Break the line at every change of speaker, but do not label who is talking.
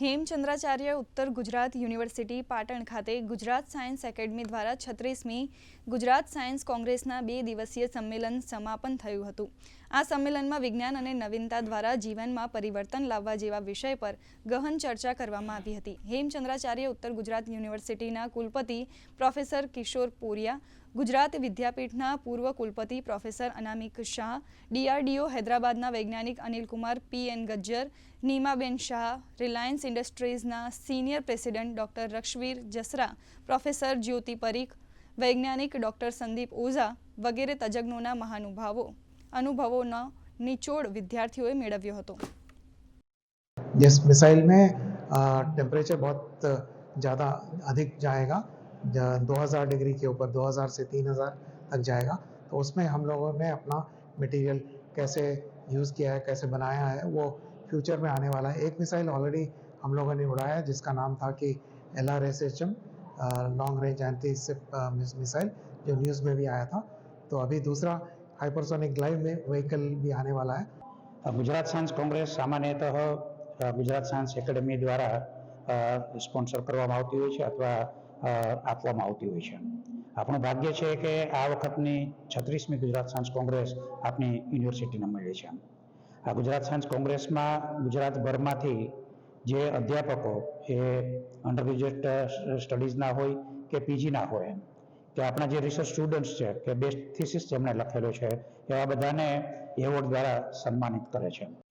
હેમચંદ્રાચાર્ય ઉત્તર ગુજરાત યુનિવર્સિટી પાટણ ખાતે Gujarat science academy દ્વારા છત્રીસમી ગુજરાત સાયન્સ કોંગ્રેસના બે દિવસીય સંમેલન સમાપન થયું હતું. આ સંમેલનમાં વિજ્ઞાન અને નવીનતા દ્વારા જીવનમાં પરિવર્તન લાવવા જેવા વિષય પર ગહન ચર્ચા કરવામાં આવી હતી. હેમચંદ્રાચાર્ય ઉત્તર ગુજરાત યુનિવર્સિટીના કુલપતિ પ્રોફેસર કિશોર પોરિયા ગુજરાત વિદ્યાપીઠના પૂર્વ કુલપતિ પ્રોફેસર અનામિક શાહ ડીઆરડીઓ હૈદરાબાદના વૈજ્ઞાનિક Anilkumar P N Gajjar Nimaben Shah Reliance ઇન્ડસ્ટ્રીઝના senior president doctor Rakshvir Jasra professor Jyoti Parikh વૈજ્ઞાનિક ડોક્ટર સંદીપ ઓઝા વગેરે તજજ્ઞોના મહાનુભાવો અનુભવોનો નિચોડ વિદ્યાર્થીઓએ મેળવ્યો હતો
जिस मिसाइल में टेम्परेचर बहुत ज़्यादा अधिक जाएगा दो हज़ार डिग्री के ऊपर 2000 से 3000 तक जाएगा तो उसमें हम लोगों ने अपना मटेरियल कैसे यूज़ किया है कैसे बनाया है वो फ्यूचर में आने वाला है एक मिसाइल ऑलरेडी हम लोगों ने उड़ाया है जिसका नाम था कि L R S H M long range anti missile जो न्यूज़ में भी आया था तो अभी दूसरा हाइपरसोनिक ग्लाइव में व्हीकल भी आने वाला है
ગુજરાત સાયન્સ કોંગ્રેસ સામાન્યતઃ અ, ગુજરાત સાયન્સ એકેડેમી દ્વારા અ, સ્પોન્સર કરવામાં આવતી હોય છે અથવા અ, આપવામાં આવતી હોય છે. આપણું ભાગ્ય છે કે આ વખતની છત્રીસમી ગુજરાત સાયન્સ કોંગ્રેસ આપણી યુનિવર્સિટીને મળી છે. આ ગુજરાત સાયન્સ કોંગ્રેસમાં ગુજરાતભરમાંથી જે અધ્યાપકો એ અંડર ગ્રેજ્યુએટ સ્ટડીઝના હોય કે પીજીના હોય, કે આપણા જે રિસર્ચ સ્ટુડન્ટ્સ છે, કે બેસ્ટ થિસિસ જેમણે લખેલો છે એવા બધાને એવોર્ડ દ્વારા સન્માનિત કરે છે.